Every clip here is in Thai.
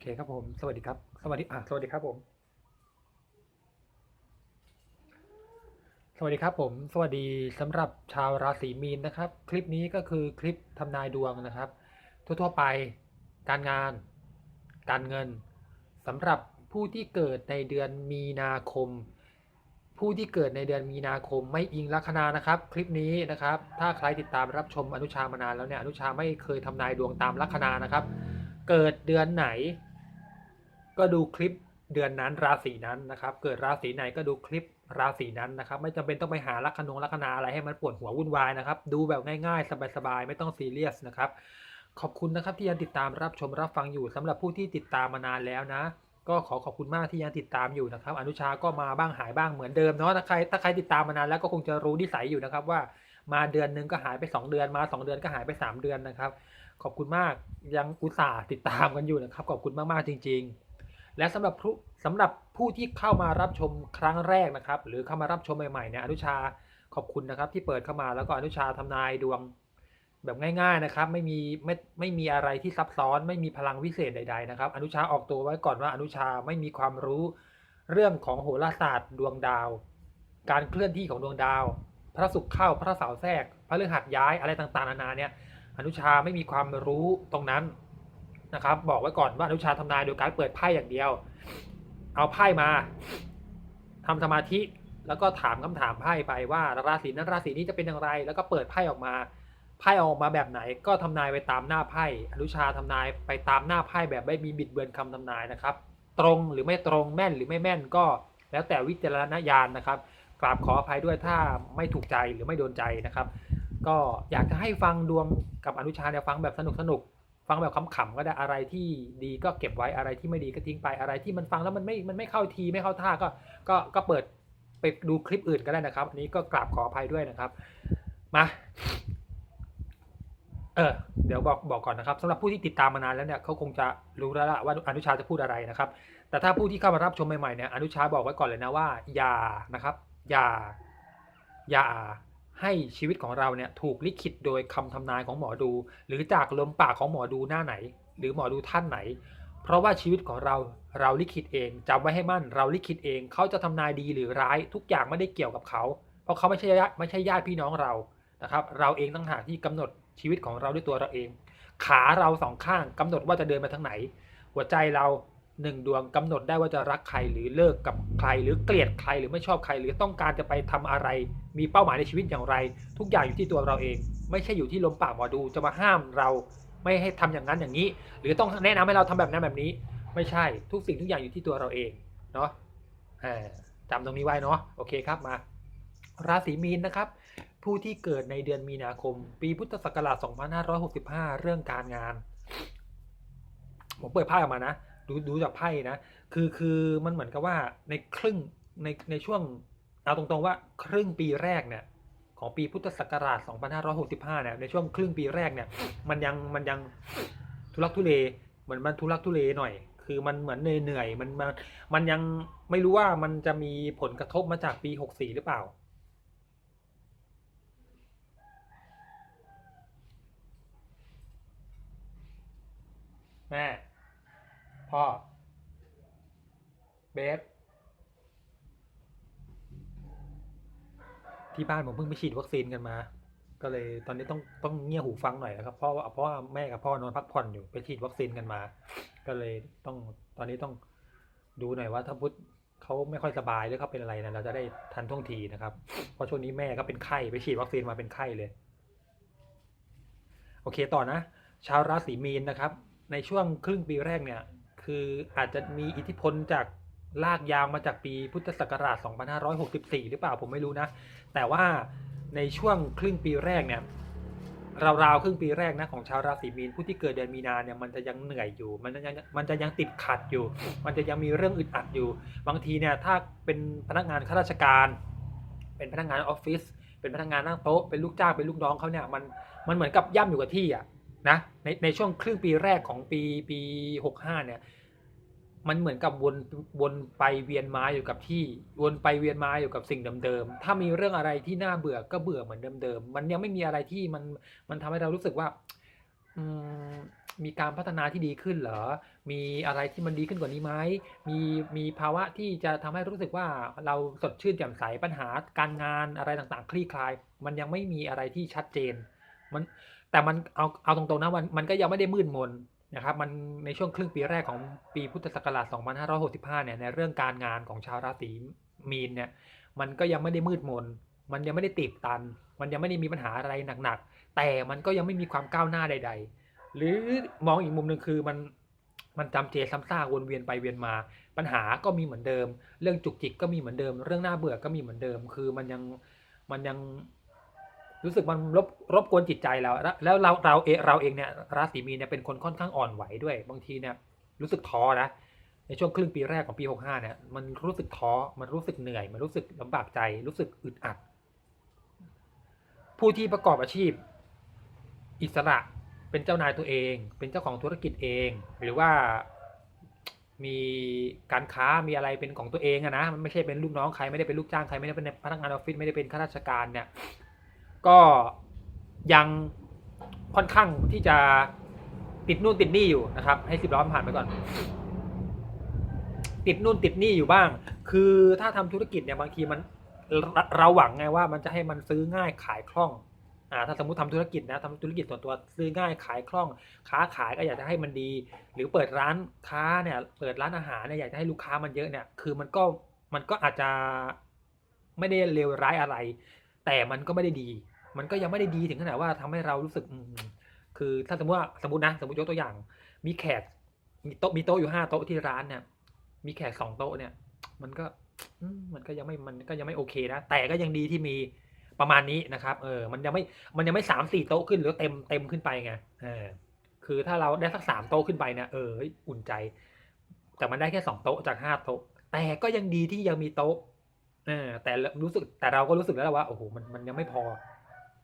เคครับผม สวัสดีครับ สวัสดีอะสวัสดีครับผม สวัสดีครับผม สวัสดีสำหรับชาวราศีมีนนะครับ คลิปนี้ก็คือคลิปทำนายดวงนะครับ ทั่วๆไป การงาน การเงินสำหรับผู้ที่เกิดในเดือนมีนาคม ผู้ที่เกิดในเดือนมีนาคม ไม่อิงลัคนานะครับ คลิปนี้นะครับ ถ้าใครติดตามรับชมอนุชามานานแล้วเนี่ยอนุชาไม่เคยทำนายดวงตามลัคนานะครับเกิดเดือนไหน ก็ดูคลิปเดือนนั้นราศีนั้นนะครับ เกิดราศีไหนก็ดูคลิปราศีนั้นนะครับ ไม่จำเป็นต้องไปหาลัคนงลัคนาอะไรให้มันปวดหัววุ่นวายนะครับ ดูแบบง่ายๆ สบายๆ ไม่ต้องซีเรียสนะครับ ขอบคุณนะครับที่ยังติดตามรับชมรับฟังอยู่สำหรับผู้ที่ติดตามมานานแล้วนะ ก็ขอขอบคุณมากที่ยังติดตามอยู่นะครับ อนุชาก็มาบ้างหายบ้างเหมือนเดิมเนาะถ้าใครถ้าใครติดตามมานานแล้วก็คงจะรู้นิสัยอยู่นะครับว่ามาเดือนนึงก็หายไป 2 เดือนมา 2 เดือนก็หายไป 3 เดือนนะครับ ขอบคุณมากยังอุตส่าห์ติดตามกันอยู่นะครับ ขอบคุณมากๆจริง ๆ และสำหรับผู้สำหรับผู้ที่เข้ามารับชมครั้งแรกนะครับ หรือเข้ามารับชมใหม่ๆเนี่ยอนุชาขอบคุณนะครับ ที่เปิดเข้ามาแล้วก็อนุชาทำนายดวงแบบง่าย ๆนะครับ ไม่มีไม่ไม่มีอะไรที่ซับซ้อน ไม่มีพลังวิเศษใด ๆ นะครับ อนุชาออกตัวไว้ก่อนว่าอนุชาไม่มีความรู้เรื่องของโหราศาสตร์ดวงดาว การเคลื่อนที่ของดวงดาว พระศุกร์เข้าพระเสาร์แทรก พระฤหัสย้ายอะไรต่างๆนานาเนี่ยอนุชาไม่มีความรู้ตรงนั้น นะครับ บอกไว้ก่อนว่าอนุชาทำนายโดยการเปิดไพ่อย่างเดียว เอาไพ่มาทำสมาธิแล้วก็ถามคำถามไพ่ไปว่าราศีนั้นราศีนี้จะเป็นอย่างไร แล้วก็เปิดไพ่ออกมาไพ่ออกมาแบบไหน ก็ทำนายไปตามหน้าไพ่อนุชาทำนายไปตามหน้าไพ่แบบไม่มีบิดเบือนคำทำนายนะครับ ตรงหรือไม่ตรงแม่นหรือไม่แม่นก็ แล้วแต่วิจารณญาณนะครับกราบขออภัยด้วยถ้าไม่ถูกใจหรือไม่โดนใจนะครับ ก็อยากจะให้ฟังดวงกับอนุชาเนี่ยฟังแบบสนุกสนุก ฟังแบบขำๆก็ได้อะไรที่ดีก็เก็บไว้อะไรที่ไม่ดีก็ทิ้งไปอะไรที่มันฟังแล้วมันไม่มันไม่เข้าทีไม่เข้าท่าก็ก็ก็เปิดไปดูคลิปอื่นก็ได้นะครับ อันนี้ก็กราบขออภัยด้วยนะครับมาเออเดี๋ยวบอกบอกก่อนนะครับสำหรับผู้ที่ติดตามมานานแล้วเนี่ยเขาคงจะรู้แล้วละว่าอนุชาจะพูดอะไรนะครับ แต่ถ้าผู้ที่เข้ามารับชมใหม่ๆเนี่ยอนุชาบอกไว้ก่อนเลยนะว่า อย่านะครับ อย่า อย่า ให้ชีวิตของเราเนี่ยถูกลิขิตโดยคำทำนายของหมอดู หรือจากลมปากของหมอดูหน้าไหน หรือหมอดูท่านไหน เพราะว่าชีวิตของเราเราลิขิตเองจำไว้ให้มั่น เราลิขิตเองเขาจะทำนายดีหรือร้ายทุกอย่างไม่ได้เกี่ยวกับเขา เพราะเขาไม่ใช่ญาติไม่ใช่ญาติพี่น้องเรานะครับ เราเองต่างหากที่กำหนดชีวิตของเราด้วยตัวเราเอง ขาเราสองข้างกำหนดว่าจะเดินไปทางไหน หัวใจเรา หนึ่งดวงกำหนดได้ว่าจะรักใครหรือเลิกกับใคร หรือเกลียดใครหรือไม่ชอบใคร หรือต้องการจะไปทำอะไร มีเป้าหมายในชีวิตอย่างไร ทุกอย่างอยู่ที่ตัวเราเอง ไม่ใช่อยู่ที่ลมปากหมอดูจะมาห้ามเรา ไม่ให้ทำอย่างนั้นอย่างนี้ หรือต้องแนะนำให้เราทำแบบนั้นแบบนี้ ไม่ใช่ทุกสิ่งทุกอย่างอยู่ที่ตัวเราเองเนาะจำตรงนี้ไว้เนาะโอเคครับมาราศีมีนนะครับ ผู้ที่เกิดในเดือนมีนาคม ปีพุทธศักราช 2565 เรื่องการงาน ผมเปิดไพ่ออกมานะ ดูดูจากไพ่นะ คือคือมันเหมือนกับว่าในครึ่งในในช่วงเอาตรงๆว่าครึ่งปีแรกเนี่ยของปีพุทธศักราช 2565 เนี่ยในช่วงครึ่งปีแรกเนี่ยมันยังมันยังทุลักทุเลเหมือนมันทุลักทุเลหน่อย คือมันเหมือนเหนื่อยมันมันมันยังไม่รู้ว่ามันจะมีผลกระทบมาจากปี 64 หรือเปล่า แม่ พ่อ เบสที่บ้านผมเพิ่งไปฉีดวัคซีนกันมา ก็เลยตอนนี้ต้องต้องเงี่ยหูฟังหน่อยนะครับเพราะว่าเพราะว่าแม่กับพ่อนอนพักผ่อนอยู่ไปฉีดวัคซีนกันมา ก็เลยต้องตอนนี้ต้องดูหน่อยว่าถ้าพุทธเขาไม่ค่อยสบายหรือเขาเป็นอะไรนะเราจะได้ทันท่วงทีนะครับ เพราะช่วงนี้แม่ก็เป็นไข้ไปฉีดวัคซีนมาเป็นไข้เลย โอเคต่อนะ ชาวราศีมีนนะครับ ในช่วงครึ่งปีแรกเนี่ย คืออาจจะมีอิทธิพลจากลากยาวมาจากปีพุทธศักราช 2564 หรือเปล่าผมไม่รู้นะ แต่ว่าในช่วงครึ่งปีแรกเนี่ยราวๆครึ่งปีแรกนะของชาวราศีมีนผู้ที่เกิดเดือนมีนาเนี่ยมันจะยังเหนื่อยอยู่ มันจะยังมันจะยังติดขัดอยู่ มันจะยังมีเรื่องอึดอัดอยู่ บางทีเนี่ยถ้าเป็นพนักงานข้าราชการ เป็นพนักงานออฟฟิศเป็นพนักงานนั่งโต๊ะเป็นลูกจ้างเป็นลูกน้องเขาเนี่ยมันมันเหมือนกับย่ำอยู่กับที่อะ นะในในช่วงครึ่งปีแรกของปีปีหกห้าเนี่ย มันเหมือนกับวนวนไปเวียนมาอยู่กับที่วนไปเวียนมาอยู่กับสิ่งเดิมๆถ้ามีเรื่องอะไรที่น่าเบื่อก็เบื่อเหมือนเดิมๆมันยังไม่มีอะไรที่มันมันทำให้เรารู้สึกว่าอมมีการพัฒนาที่ดีขึ้นเหรอ มีอะไรที่มันดีขึ้นกว่านี้ไหม มีมีภาวะที่จะทำให้รู้สึกว่าเราสดชื่นแจ่มใสปัญหาการงานอะไรต่างๆ คลี่คลาย มันยังไม่มีอะไรที่ชัดเจน มันแต่มันเอาเอาตรงๆนะมันมันก็ยังไม่ได้มืดมนนะครับมันในช่วงครึ่งปีแรกของปีพุทธศักราช 2565 เนี่ยในเรื่องการงานของชาวราศีมีนเนี่ยมันก็ยังไม่ได้มืดมน มันยังไม่ได้ตีบตัน มันยังไม่ได้มีปัญหาอะไรหนักๆ แต่มันก็ยังไม่มีความก้าวหน้าใด ๆ หรือมองอีกมุมหนึ่งคือมันมันจำเจซ้ำซากวนเวียนไปเวียนมา ปัญหาก็มีเหมือนเดิม เรื่องจุกจิกก็มีเหมือนเดิม เรื่องน่าเบื่อก็มีเหมือนเดิม คือมันยังมันยัง รู้สึกมันรบรบกวนจิตใจเราแล้วแล้วเราเราเองเราเองเนี่ยราศีมีนเนี่ยเป็นคนค่อนข้างอ่อนไหวด้วย บางทีเนี่ยรู้สึกท้อนะในช่วงครึ่งปีแรกของปี 65เนี่ยมันรู้สึกท้อมันรู้สึกเหนื่อย มันรู้สึกลำบากใจ รู้สึกอึดอัด ผู้ที่ประกอบอาชีพ อิสระเป็นเจ้านายตัวเอง เป็นเจ้าของธุรกิจเอง หรือว่ามีการค้ามีอะไรเป็นของตัวเองอะนะมันไม่ใช่เป็นลูกน้องใครไม่ได้เป็นลูกจ้างใครไม่ได้เป็นพนักงานออฟฟิศไม่ได้เป็นข้าราชการเนี่ย ก็ยังค่อนข้างที่จะติดนู่นติดนี่อยู่นะครับ ให้สิบล้อนผ่านไปก่อน ติดนู่นติดนี่อยู่บ้าง คือถ้าทำธุรกิจเนี่ยบางทีมันเราเราหวังไงว่ามันจะให้มันซื้อง่ายขายคล่องอ่าถ้าสมมติทำธุรกิจนะทำธุรกิจส่วนตัวซื้อง่ายขายคล่อง ค้าขายก็อยากจะให้มันดี หรือเปิดร้านค้าเนี่ย เปิดร้านอาหารเนี่ยอยากจะให้ลูกค้ามันเยอะเนี่ย คือมันก็มันก็อาจจะไม่ได้เลวร้ายอะไร แต่มันก็ไม่ได้ดี มันก็ยังไม่ได้ดีถึงขนาดว่าทำให้เรารู้สึกคือถ้าสมมติว่าสมมตินะสมมติยกตัวอย่าง มีแขกมีโต๊ะมีโต๊ะอยู่ห้าโต๊ะที่ร้านเนี่ยมีแขกสองโต๊ะเนี่ย มันก็มันก็ยังไม่มันก็ยังไม่โอเคนะแต่ก็ยังดีที่มีประมาณนี้นะครับ เออ มันยังไม่มันยังไม่สามสี่โต๊ะขึ้นหรือเต็มเต็มขึ้นไปไงเออคือถ้าเราได้สักสามโต๊ะขึ้นไปเนี่ยเอออุ่นใจ แต่มันได้แค่สองโต๊ะจากห้าโต๊ะ แต่ก็ยังดีที่ยังมีโต๊ะเออแต่รู้สึกแต่เราก็รู้สึกแล้วว่าโอ้โหมันมันยังไม่พอ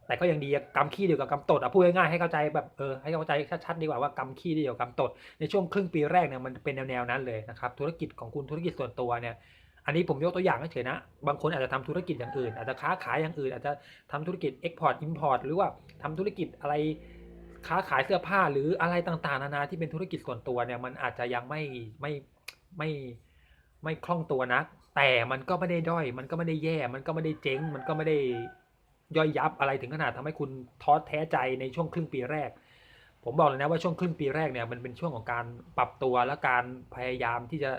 แต่ก็ยังดีกำขี้เดียวกับกำตดอะพูดง่ายๆให้เข้าใจแบบเออให้เข้าใจชัดๆดีกว่าว่ากำขี้เดียวกับกำตด ในช่วงครึ่งปีแรกเนี่ยมันเป็นแนวๆนั้นเลยนะครับธุรกิจของคุณธุรกิจส่วนตัวเนี่ยอันนี้ผมยกตัวอย่างเฉยนะ บางคนอาจจะทำธุรกิจอย่างอื่น อาจจะค้าขายอย่างอื่น อาจจะทำธุรกิจ Export Import หรือว่าทำธุรกิจอะไรค้าขายเสื้อผ้าหรืออะไรต่างๆนานาที่เป็นธุรกิจส่วนตัวเนี่ยมันอาจจะยังไม่ไม่ไม่ไม่คล่องตัวนะแต่มันก็ไม่ได้ด้อย มันก็ไม่ได้แย่ มันก็ไม่ได้เจ๊ง มันก็ไม่ได้ ย่อยยับอะไรถึงขนาดทำให้คุณท้อแท้ใจในช่วงครึ่งปีแรก ผมบอกเลยนะว่าช่วงครึ่งปีแรกเนี่ยมันเป็นช่วงของการปรับตัวและการพยายามที่จะ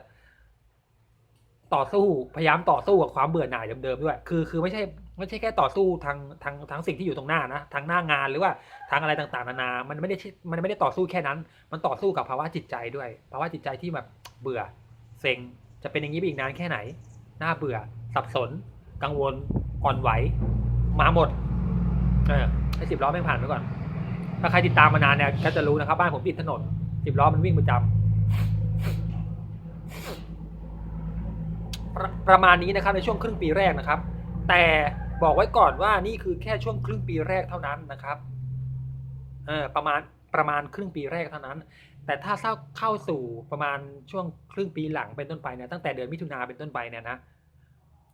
ต่อสู้พยายามต่อสู้กับความเบื่อหน่ายเดิมๆด้วย คือคือไม่ใช่ไม่ใช่แค่ต่อสู้ทางทางทางสิ่งที่อยู่ตรงหน้านะทางหน้างานหรือว่าทางอะไรต่างๆนานา มันไม่ได้มันไม่ได้ต่อสู้แค่นั้น มันต่อสู้กับภาวะจิตใจด้วยภาวะจิตใจที่แบบเบื่อเซ็งจะเป็นอย่างนี้ไปอีกนานแค่ไหน น่าเบื่อ สับสน กังวลอ่อนไหว มาหมดเออให้สิบล้อแม่งผ่านไปก่อน ถ้าใครติดตามมานานเนี่ยก็จะรู้นะครับ บ้านผมติดถนนสิบล้อมันวิ่งประจำประประมาณนี้นะครับในช่วงครึ่งปีแรกนะครับ แต่บอกไว้ก่อนว่านี่คือแค่ช่วงครึ่งปีแรกเท่านั้นนะครับเออประมาณประมาณครึ่งปีแรกเท่านั้น แต่ถ้าเข้าเข้าสู่ประมาณช่วงครึ่งปีหลังเป็นต้นไปเนี่ยตั้งแต่เดือนมิถุนาเป็นต้นไปเนี่ยนะ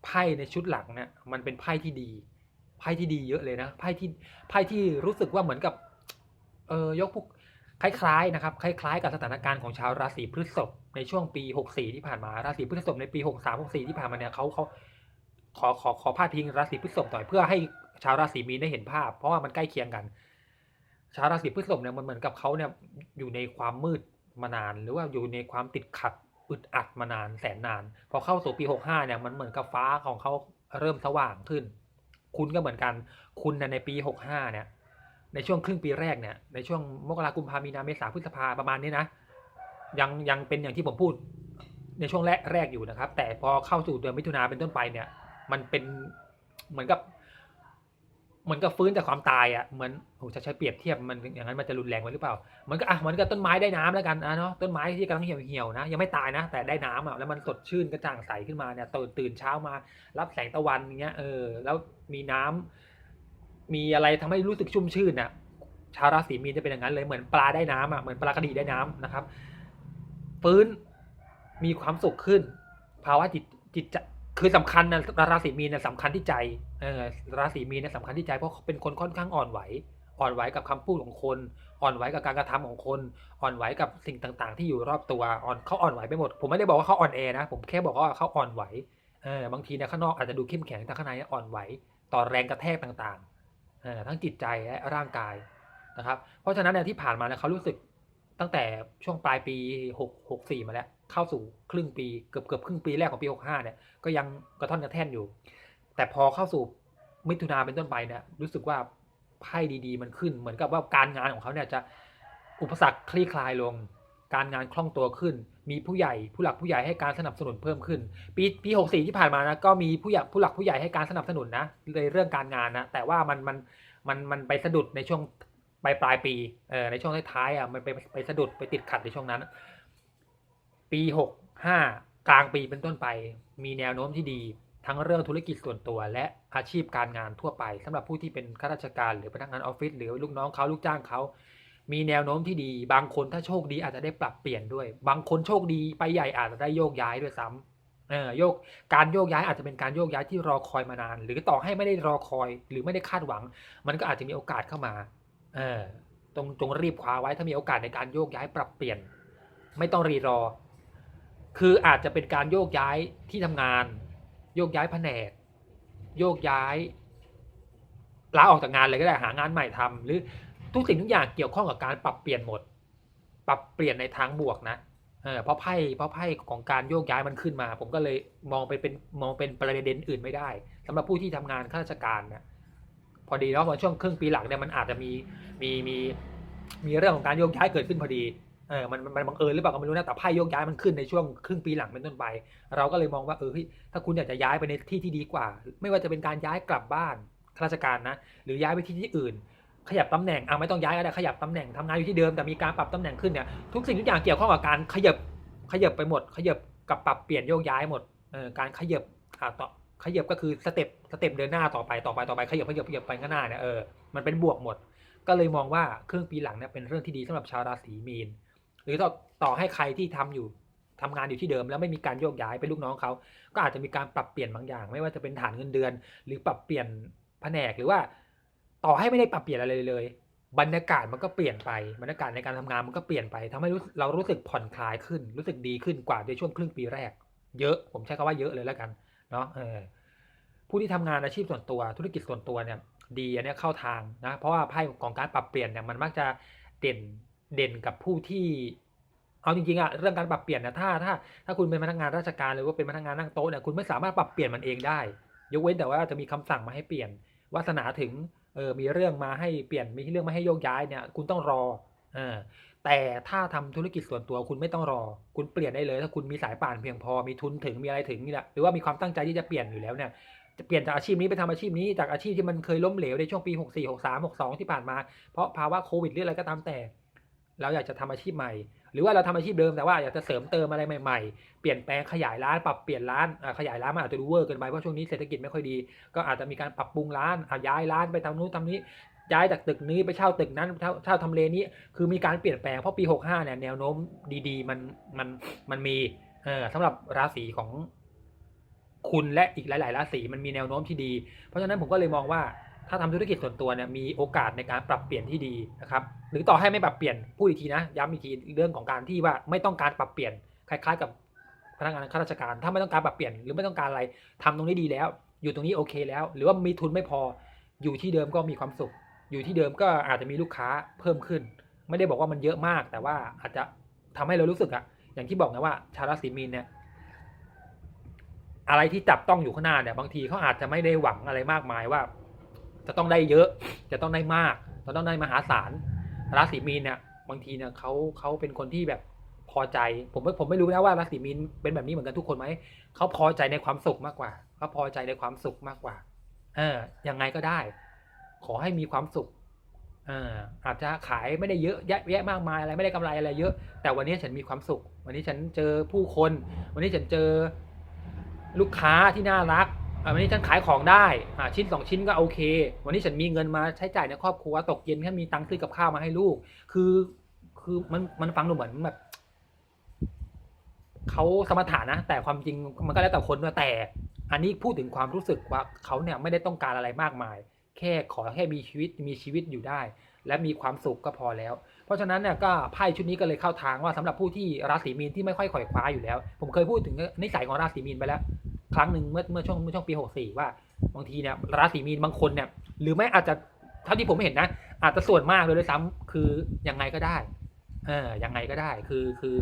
ไพ่ในชุดหลังเนี่ยมันเป็นไพ่ที่ดี ไพ่ที่ดีเยอะเลยนะไพ่ที่ไพ่ที่รู้สึกว่าเหมือนกับเออยกพวกคล้ายๆนะครับคล้ายๆกับสถานการณ์ของชาวราศีพฤษภในช่วงปี 64 ที่ผ่านมาราศีพฤษภในปี 63 64 ที่ผ่านมาเนี่ยเขาเขาขอขอขอพาดพิงราศีพฤษภหน่อยเพื่อให้ชาวราศีมีนได้เห็นภาพ เพราะว่ามันใกล้เคียงกัน ชาวราศีพฤษภเนี่ยมันเหมือนกับเขาเนี่ยอยู่ในความมืดมานาน หรือว่าอยู่ในความติดขัดอึดอัดมานานแสนนาน พอเข้าสู่ปี 65 เนี่ยมันเหมือนกับฟ้าของเขาเริ่มสว่างขึ้น คุณก็เหมือนกัน คุณน่ะในปี 65 เนี่ย ในช่วงครึ่งปีแรกเนี่ย ในช่วงมกราคมพามีนาเมษาพฤษภาประมาณนี้นะ ยังยังเป็นอย่างที่ผมพูดในช่วงแรกแรกอยู่นะครับ แต่พอเข้าสู่เดือนมิถุนาเป็นต้นไปเนี่ย มันเป็นเหมือนกับ เหมือนกับฟื้นจากความตายอะเหมือนโอ้จะใช้เปรียบเทียบมันอย่างนั้นมันจะรุนแรงไปหรือเปล่าเหมือนกับอะเหมือนกับต้นไม้ได้น้ำแล้วกันอะเนาะต้นไม้ที่กำลังเหี่ยวเหี่ยวๆนะ ยังไม่ตายนะ แต่ได้น้ำอะแล้วมันสดชื่นกระจ่างใสขึ้นมาเนี่ยตื่นตื่นเช้ามา รับแสงตะวันเงี้ยเออ แล้วมีน้ำมีอะไรทำให้รู้สึกชุ่มชื่นน่ะชาวราศีมีนจะเป็นอย่างนั้นเลยเหมือนปลาได้น้ำอะเหมือนปลากระดีได้น้ำนะครับ ฟื้นมีความสุขขึ้น ภาวะจิตจิตจะ คือสำคัญนะราศีมีนนะสำคัญที่ใจเออราศีมีนนะสำคัญที่ใจเพราะเขาเป็นคนค่อนข้างอ่อนไหว อ่อนไหวกับคำพูดของคน อ่อนไหวกับการกระทำของคน อ่อนไหวกับสิ่งต่างๆ ที่อยู่รอบตัวอ่อนเขาอ่อนไหวไปหมด ผมไม่ได้บอกว่าเขาอ่อนแอนะ ผมแค่บอกว่าเขาอ่อนไหวเออบางทีนี่ยข้างนอกอาจจะดูเข้มแข็งแต่ข้างในอ่อนไหว ต่อแรงกระแทกต่างๆเออทั้งจิตใจและร่างกายนะครับ เพราะฉะนั้นเนี่ยที่ผ่านมาเนี่ยเขารู้สึกตั้งแต่ช่วงปลายปี6 64มาแล้ว เข้าสู่ครึ่งปีเกือบเกือบครึ่งปีแรกของปี 65 เนี่ยก็ยังกระท่อนกระแท่นอยู่ แต่พอเข้าสู่มิถุนาเป็นต้นไปเนี่ยรู้สึกว่าไพ่ดีๆ มันขึ้นเหมือนกับว่าการงานของเขาเนี่ยจะอุปสรรคคลี่คลายลง การงานคล่องตัวขึ้น มีผู้ใหญ่ผู้หลักผู้ใหญ่ให้การสนับสนุนเพิ่มขึ้น ปีปี64ที่ผ่านมานะก็มีผู้ใหญ่ผู้หลักผู้ใหญ่ให้การสนับสนุนนะในเรื่องการงานนะแต่ว่ามันมันมันมันไปสะดุดในช่วงปลายปลายปีเออในช่วงท้ายๆอะมันไปไปสะดุดไปติดขัดในช่วงนั้น ปี 65 กลางปีเป็นต้นไป มีแนวโน้มที่ดี ทั้งเรื่องธุรกิจส่วนตัว และอาชีพการงานทั่วไปสำหรับผู้ที่เป็นข้าราชการหรือพนักงานออฟฟิศหรือลูกน้องเขาลูกจ้างเขา มีแนวโน้มที่ดี บางคนถ้าโชคดีอาจจะได้ปรับเปลี่ยนด้วย บางคนโชคดีไปใหญ่อาจจะได้โยกย้ายด้วยซ้ำเออโยกการโยกย้ายอาจจะเป็นการโยกย้ายที่รอคอยมานาน หรือต่อให้ไม่ได้รอคอยหรือไม่ได้คาดหวัง มันก็อาจจะมีโอกาสเข้ามาเออตรงจงรีบคว้าไว้ถ้ามีโอกาสในการโยกย้ายปรับเปลี่ยน ไม่ต้องรีรอ คืออาจจะเป็นการโยกย้ายที่ทำงาน โยกย้ายแผนก โยกย้ายลาออกจากงานเลยก็ได้หางานใหม่ทำหรือทุกสิ่งทุกอย่างเกี่ยวข้องกับการปรับเปลี่ยนหมด ปรับเปลี่ยนในทางบวกนะเออเพราะไพ่เพราะไพ่ของการโยกย้ายมันขึ้นมา ผมก็เลยมองไปเป็นมองเป็นประเด็นอื่นไม่ได้สำหรับผู้ที่ทำงานข้าราชการนะพอดีแล้วพอช่วงครึ่งปีหลังเนี่ยมันอาจจะมีมีมีมีเรื่องของการโยกย้ายเกิดขึ้นพอดี ออมันมันบังเอิญหรือเปล่าก็ไม่รู้นะแต่ไพ่โยกย้ายมันขึ้นในช่วงครึ่งปีหลังเป็นต้นไป เราก็เลยมองว่าเออถ้าคุณอยากจะย้ายไปในที่ที่ดีกว่า ไม่ว่าจะเป็นการย้ายกลับบ้านข้าราชการนะ หรือย้ายไปที่ที่อื่น ขยับตำแหน่งอะไม่ต้องย้ายก็ได้ขยับตำแหน่งทำงานอยู่ที่เดิมแต่มีการปรับตำแหน่งขึ้นเนี่ยทุกสิ่งทุกอย่างเกี่ยวข้องกับการขยับขยับไปหมด ขยับกับปรับเปลี่ยนโยกย้ายหมดเออการขยับอ่าต่อขยับก็คือสเต็ปสเต็ปเดินหน้าต่อไปต่อไปต่อไปขยับขยับขยับไปข้างหน้าเนี่ยเออมันเป็นบวกหมด ก็เลยมองว่าครึ่งปีหลังเนี่ยเป็นเรื่องที่ดีสำหรับชาวราศีมีน หรือต่อต่อให้ใครที่ทำอยู่ทำงานอยู่ที่เดิม แล้วไม่มีการโยกย้ายเป็นลูกน้องเขาก็อาจจะมีการปรับเปลี่ยนบางอย่าง ไม่ว่าจะเป็นฐานเงินเดือน หรือปรับเปลี่ยนแผนกหรือว่า ต่อให้ไม่ได้ปรับเปลี่ยนอะไรเลย บรรยากาศมันก็เปลี่ยนไปบรรยากาศในการทำงานมันก็เปลี่ยนไปทำให้เรารู้สึกผ่อนคลายขึ้น รู้สึกดีขึ้นกว่าในช่วงครึ่งปีแรก เยอะผมใช้คำว่าเยอะเลยแล้วกันเนาะผู้ที่ทำงานอาชีพส่วนตัว ธุรกิจส่วนตัวเนี่ยดีอันนี้เข้าทางนะเพราะว่าไพ่ของการปรับเปลี่ยนเนี่ยมันมักจะเด่น เด่นกับผู้ที่เอาจริงๆอะเรื่องการปรับเปลี่ยนนะถ้าถ้าถ้าคุณเป็นพนักงานราชการหรือว่าเป็นพนักงานนั่งโต๊ะเนี่ยคุณไม่สามารถปรับเปลี่ยนมันเองได้ ยกเว้นแต่ว่าจะมีคำสั่งมาให้เปลี่ยนวาสนาถึงเออมีเรื่องมาให้เปลี่ยนมีเรื่องมาให้โยกย้ายเนี่ยคุณต้องรอเออแต่ถ้าทำธุรกิจส่วนตัวคุณไม่ต้องรอ คุณเปลี่ยนได้เลย ถ้าคุณมีสายป่านเพียงพอมีทุนถึงมีอะไรถึงนี่แหละหรือว่ามีความตั้งใจที่จะเปลี่ยนอยู่แล้วเนี่ยจะเปลี่ยนจากอาชีพนี้ไปทำอาชีพนี้จากอาชีพที่มันเคยล้มเหลวในช่วงปี 64 63 62 ที่ผ่านมา เพราะภาวะโควิดหรืออะไรก็ตามแต่ เราอยากจะทำอาชีพใหม่ หรือว่าเราทำอาชีพเดิมแต่ว่าอยากจะเสริมเติมอะไรใหม่ๆ เปลี่ยนแปลงขยายร้านปรับเปลี่ยนร้านขยายร้านมันอาจจะดูเวอร์เกินไปเพราะช่วงนี้เศรษฐกิจไม่ค่อยดี ก็อาจจะมีการปรับปรุงร้านย้ายร้านไปทำนู้นทำนี้ย้ายจากตึกนี้ไปเช่าตึกนั้นเช่าเช่าทำเลนี้คือมีการเปลี่ยนแปลงเพราะปี 65เนี่ยแนวโน้มดีๆ มันมันมันมีเออสำหรับราศีของคุณและอีกหลาย ๆ ราศีมันมีแนวโน้มที่ดี เพราะฉะนั้นผมก็เลยมองว่า ถ้าทำธุรกิจส่วนตัวเนี่ยมีโอกาสในการปรับเปลี่ยนที่ดีนะครับหรือต่อให้ไม่ปรับเปลี่ยนพูดอีกทีนะย้ำอีกทีเรื่องของการที่ว่าไม่ต้องการปรับเปลี่ยนคล้ายๆ กับพนักงานข้าราชการ ถ้าไม่ต้องการปรับเปลี่ยนหรือไม่ต้องการอะไรทำตรงนี้ดีแล้ว อยู่ตรงนี้โอเคแล้ว หรือว่ามีทุนไม่พออยู่ที่เดิมก็มีความสุข อยู่ที่เดิมก็อาจจะมีลูกค้าเพิ่มขึ้น ไม่ได้บอกว่ามันเยอะมาก แต่ว่าอาจจะทำให้เรารู้สึกอะอย่างที่บอกนะว่าชาวราศีมีนเนี่ยอะไรที่จับต้องอยู่ข้างหน้าเนี่ยบางทีเขาอาจจะไม่ได้หวังอะไรมากมายว่า จะต้องได้เยอะ จะต้องได้มาก จะต้องได้มหาศาลราศีมีนเนี่ยบางทีเนี่ยเขาเขาเป็นคนที่แบบพอใจ ผมไม่ผมไม่รู้นะว่าราศีมีนเป็นแบบนี้เหมือนกันทุกคนไหมเขาพอใจในความสุขมากกว่าเขาพอใจในความสุขมากกว่า เออยังไงก็ได้ ขอให้มีความสุขเอ่าอาจจะขายไม่ได้เยอะแยะแยะมากมายอะไรไม่ได้กำไรอะไรเยอะ แต่วันนี้ฉันมีความสุข วันนี้ฉันเจอผู้คน วันนี้ฉันเจอลูกค้าที่น่ารัก วันนี้ฉันขายของได้อ่าชิ้นสองชิ้นก็โอเค วันนี้ฉันมีเงินมาใช้จ่ายในครอบครัวตกเย็นแค่มีตังค์ซื้อกับข้าวมาให้ลูก คือคือมันมันฟังดูเหมือนแบบเขาสมถะนะ แต่ความจริงมันก็แล้วแต่คนด้วยแต่ อันนี้พูดถึงความรู้สึกว่าเขาเนี่ยไม่ได้ต้องการอะไรมากมาย แค่ขอให้มีชีวิตมีชีวิตอยู่ได้ และมีความสุขก็พอแล้ว เพราะฉะนั้นเนี่ยก็ไพ่ชุดนี้ก็เลยเข้าทางว่าสำหรับผู้ที่ราศีมีนที่ไม่ค่อยขวอยคว้าอยู่แล้ว ผมเคยพูดถึงนิสัยของราศีมีนไปแล้ว ครั้งหนึ่งเมื่อเมื่อช่วงเมื่อช่วงปี 64 ว่าบางทีเนี่ยราศีมีนบางคนเนี่ยหรือไม่อาจจะเท่าที่ผมเห็นนะ อาจจะส่วนมากเลยด้วยซ้ำคือยังไงก็ได้ เออยังไงก็ได้ คือคือ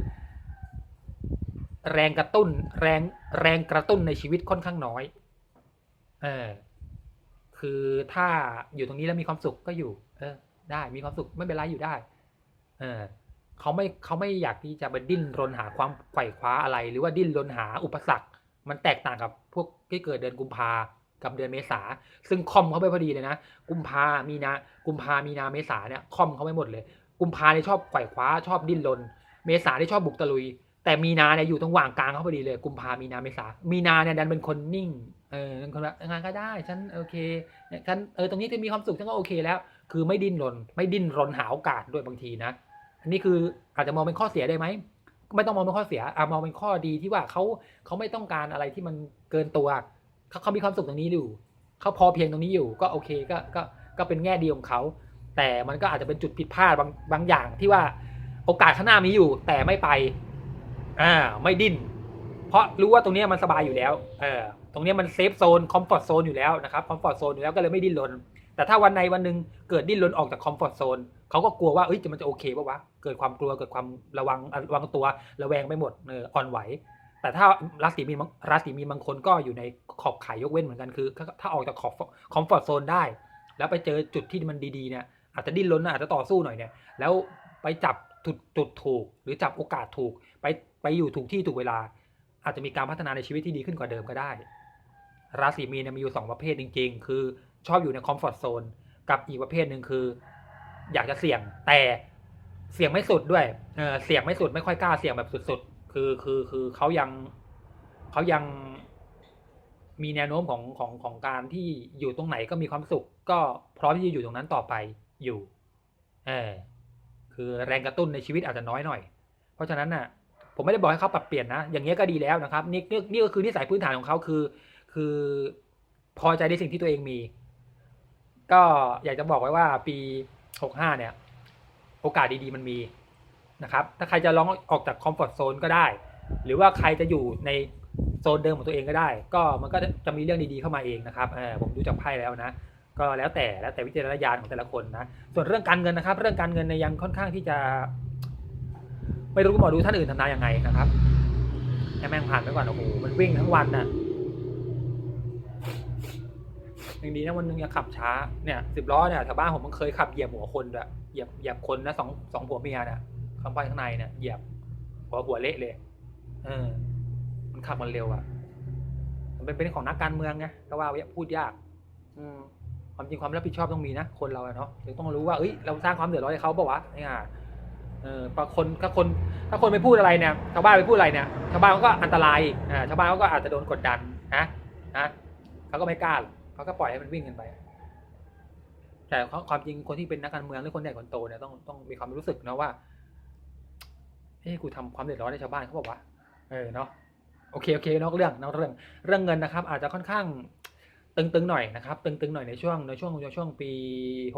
แรงกระตุ้น แรงแรงกระตุ้นในชีวิตค่อนข้างน้อย เออคือถ้าอยู่ตรงนี้แล้วมีความสุขก็อยู่ เออ ได้มีความสุขไม่เป็นไรอยู่ได้ เออเขาไม่เขาไม่อยากที่จะไปดิ้นรนหาความไขว่คว้าอะไร หรือว่าดิ้นรนหาอุปสรรค มันแตกต่างกับพวกที่เกิดเดือนกุมภากับเดือนเมษา ซึ่งคอมเขาไปพอดีเลยนะ กุมภามีนา กุมภามีนาเมษาเนี่ยคอมเขาไม่หมดเลย กุมภาเนี่ยชอบไขว่คว้าชอบดิ้นรน เมษาเนี่ยชอบบุกตะลุย แต่มีนาเนี่ยอยู่ตรงหว่างกลางเขาพอดีเลย กุมภามีนาเมษา มีนาเนี่ยดันเป็นคนนิ่ง เออเป็นคนแบบงานก็ได้ ฉันโอเค ฉันเออตรงนี้จะมีความสุขฉันก็โอเคแล้ว คือไม่ดิ้นรน ไม่ดิ้นรนหาโอกาสด้วยบางทีนะ อันนี้คืออาจจะมองเป็นข้อเสียได้ไหม ไม่ต้องมองเป็นข้อเสียอะมองเป็นข้อดีที่ว่าเขาเขาไม่ต้องการอะไรที่มันเกินตัวเขาเขามีความสุขตรงนี้อยู่เขาพอเพียงตรงนี้อยู่ก็โอเคก็ก็ก็เป็นแง่ดีของเขาแต่มันก็อาจจะเป็นจุดผิดพลาดบางบางอย่างที่ว่าโอกาสข้างหน้ามีอยู่ แต่ไม่ไปอ่าไม่ดิ้นเพราะรู้ว่าตรงนี้มันสบายอยู่แล้วเออตรงนี้มันเซฟโซนคอมฟอร์ทโซนอยู่แล้วนะครับคอมฟอร์ทโซนอยู่แล้วก็เลยไม่ดิ้นรน แต่ถ้าวันในวันหนึ่งเกิดดิ้นรนออกจากคอมฟอร์ทโซนเขาก็กลัวว่าเอ้ยจะมันจะโอเคป่าวะเกิดความกลัวเกิดความระวังระวังตัวระแวงไปหมดเอออ่อนไหว แต่ถ้าราศีมีนราศีมีนบางคนก็อยู่ในขอบข่ายยกเว้นเหมือนกันคือ ถ้าออกจากขอบคอมฟอร์ทโซนได้ แล้วไปเจอจุดที่มันดีๆเนี่ยอาจจะดิ้นรนนอาจจะต่อสู้หน่อยเนี่ยแล้วไปจับจุดจุดถูก หรือจับโอกาสถูก ไปไปอยู่ถูกที่ถูกเวลา อาจจะมีการพัฒนาในชีวิตที่ดีขึ้นกว่าเดิมก็ได้ ราศีมีนเนี่ยมีอยู่สองประเภทจริง ๆ คือ ชอบอยู่ในคอมฟอร์ทโซนกับอีกประเภทหนึ่งคือ อยากจะเสี่ยงแต่เสี่ยงไม่สุดด้วยเออเสี่ยงไม่สุดไม่ค่อยกล้าเสี่ยงแบบสุดๆ คือคือคือเขายังเขายังมีแนวโน้มของของของการที่อยู่ตรงไหนก็มีความสุข ก็พร้อมที่จะอยู่ตรงนั้นต่อไปอยู่ เออคือแรงกระตุ้นในชีวิตอาจจะน้อยหน่อย เพราะฉะนั้นน่ะ ผมไม่ได้บอกให้เขาปรับเปลี่ยนนะ อย่างเงี้ยก็ดีแล้วนะครับ นี่นี่นี่ก็คือนิสัยพื้นฐานของเขาคือ คือพอใจในสิ่งที่ตัวเองมี ก็อยากจะบอกไว้ว่าปีหกห้าเนี่ย โอกาสดีๆมันมีนะครับ ถ้าใครจะลองออกจากคอมฟอร์ทโซนก็ได้ หรือว่าใครจะอยู่ในโซนเดิมของตัวเองก็ได้ ก็มันก็จะมีเรื่องดีๆเข้ามาเองนะครับเออผมดูจากไพ่แล้วนะ ก็แล้วแต่แล้วแต่วิจารณญาณของแต่ละคนนะ ส่วนเรื่องการเงินนะครับ เรื่องการเงินในยังค่อนข้างที่จะ ไม่รู้หมอดูท่านอื่นทำนายยังไงนะครับให้แม่งผ่านไปก่อนโอ้โหมันวิ่งทั้งวันน่ะ ยังดีนะวันหนึงยังขับช้าเนี่ยสิบล้อเนี่ยแถวบ้านผมมันเคยขับเหยียบหัวคนด้วยเหยียบเหยียบคนนะสองสองผัวเมียเนี่ยข้างไปข้างในเนี่ยเหยียบหัวหัวเละเลย เออ มันขับมันเร็วอะ มันเป็นเป็นของนักการเมืองไงก็ว่าพูดยาก อืมความจริงความรับผิดชอบต้องมีนะคนเราเนาะถึงต้องรู้ว่าเอ้ยเราสร้างความเดือดร้อนให้เขาปะวะเนี่ยเออพอคนถ้าคนถ้าคนไม่พูดอะไรเนี่ยชาวบ้านไปพูดอะไรเนี่ยชาวบ้านเขาก็อันตรายอ่าชาวบ้านเขาก็อาจจะโดนกดดันนะนะเขาก็ไม่กล้าหรอก เขาก็ปล่อยให้มันวิ่งกันไป แต่ความจริงคนที่เป็นนักการเมืองหรือคนใหญ่คนโตเนี่ยต้องต้องมีความรู้สึกนะว่าเฮ้ยกูทำความเดือดร้อนให้ชาวบ้านเขาบอกว่า เออเนาะโอเคโอเคนอกเรื่องนอกเรื่อง เรื่องเงินนะครับ อาจจะค่อนข้างตึงๆหน่อยนะครับ ตึงๆหน่อยในช่วงในช่วงในช่วงปี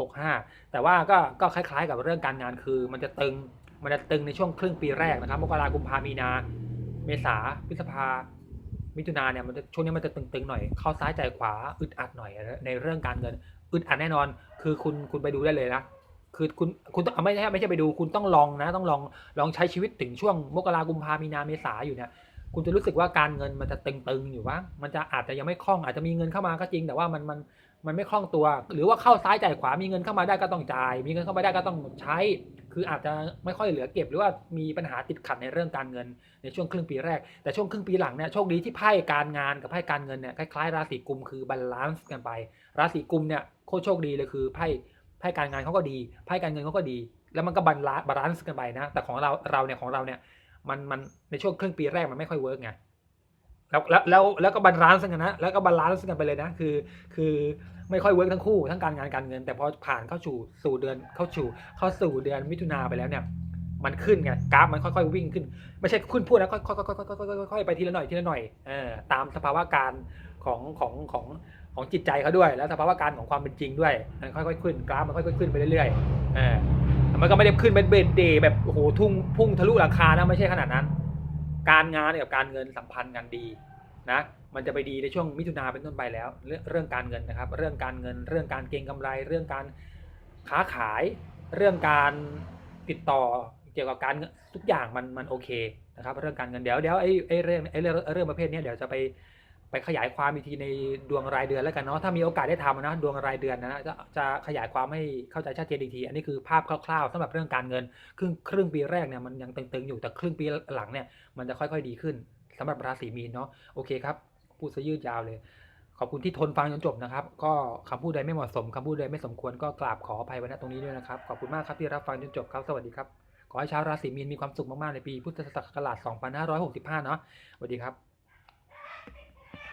65 แต่ว่าก็ก็คล้าย ๆ กับเรื่องการงานคือ มันจะตึงมันจะตึงในช่วงครึ่งปีแรกนะครับมกราคมกุมภามีนา เมษาพฤษภา มิถุนาเนี่ยมันจะช่วงนี้มันจะตึงๆหน่อย เข้าซ้ายใจขวาอึดอัดหน่อยในเรื่องการเงินอึดอัดแน่นอน คือคุณคุณไปดูได้เลยนะคือคุณคุณต้องไม่ใช่ไม่ใช่ไปดูคุณต้องลองนะ ต้องลองลองใช้ชีวิตถึงช่วงมกรากุมภามีนาเมษาอยู่เนี่ยคุณจะรู้สึกว่าการเงินมันจะตึงๆอยู่ว่า มันจะอาจจะยังไม่คล่องอาจจะมีเงินเข้ามาก็จริง แต่ว่ามันมัน มันไม่คล่องตัว หรือว่าเข้าซ้ายจ่ายขวามีเงินเข้ามาได้ก็ต้องจ่าย มีเงินเข้ามาได้ก็ต้องใช้ คืออาจจะไม่ค่อยเหลือเก็บ หรือว่ามีปัญหาติดขัดในเรื่องการเงินในช่วงครึ่งปีแรก แต่ช่วงครึ่งปีหลังเนี่ยโชคดีที่ไพ่การงานกับไพ่การเงินเนี่ยคล้ายๆราศีกุมคือบาลานซ์กันไป ราศีกุมเนี่ยโคตรโชคดีเลยคือไพ่ไพ่การงานเขาก็ดีไพ่การเงินเขาก็ดี แล้วมันก็บาลานซ์บาลานซ์กันไปนะแต่ของเราเราเนี่ยของเราเนี่ยมันมันในช่วงครึ่งปีแรกมันไม่ค่อยเวิร์กไง แล้วแล้วแล้วแล้วก็บาลานซ์กันนะแล้วก็บาลานซ์กันไปเลยนะ คือคือไม่ค่อยเวิร์กทั้งคู่ทั้งการงานการเงิน แต่พอผ่านเข้าสู่สู่เดือนเข้าสู่เข้าสู่เดือนมิถุนาไปแล้วเนี่ย มันขึ้นไงกราฟมันค่อยๆวิ่งขึ้น ไม่ใช่ขึ้นพูดนะค่อยๆค่อยๆค่อยๆค่อยไปทีละหน่อยทีละหน่อยเออตามสภาวะการของของของของจิตใจเขาด้วย แล้วสภาวะการของความเป็นจริงด้วยมันค่อยๆขึ้นกราฟมันค่อยๆขึ้นไปเรื่อยๆเออแต่มันก็ไม่ได้ขึ้นเป็นเบนเดย์แบบโอ้โหทุ่งพุ่งทะลุราคานะไม่ใช่ขนาดนั้น การงานกับการเงินสัมพันธ์กันดีนะมันจะไปดีในช่วงมิถุนาเป็นต้นไปแล้ว เรื่องการเงินนะครับ เรื่องการเงิน เรื่องการเก็งกำไร เรื่องการค้าขาย เรื่องการติดต่อเกี่ยวกับการทุกอย่างมันมันโอเคนะครับ เรื่องการเงินเดี๋ยวเดี๋ยวไอ้ไอ้เรื่องไอ้เรื่องเรื่องประเภทนี้เดี๋ยวจะไป ไปขยายความอีกทีในดวงรายเดือนแล้วกันเนาะถ้ามีโอกาสได้ทำนะดวงรายเดือนนะจะจะขยายความให้เข้าใจชัดเจนอีกที อันนี้คือภาพคร่าวๆสำหรับเรื่องการเงิน ครึ่งครึ่งปีแรกเนี่ยมันยังตึงๆอยู่แต่ครึ่งปีหลังเนี่ยมันจะค่อยๆดีขึ้นสำหรับราศีมีนเนาะโอเคครับพูดซะยืดยาวเลย ขอบคุณที่ทนฟังจนจบนะครับ ก็คำพูดใดไม่เหมาะสมคำพูดใดไม่สมควรก็กราบขออภัยไว้ณตรงนี้ด้วยนะครับขอบคุณมากครับที่รับฟังจนจบครับสวัสดีครับขอให้ชาวราศีมีนมีความสุขมากๆในปีพุทธศักราช 2565 เนาะสวัสดีครับ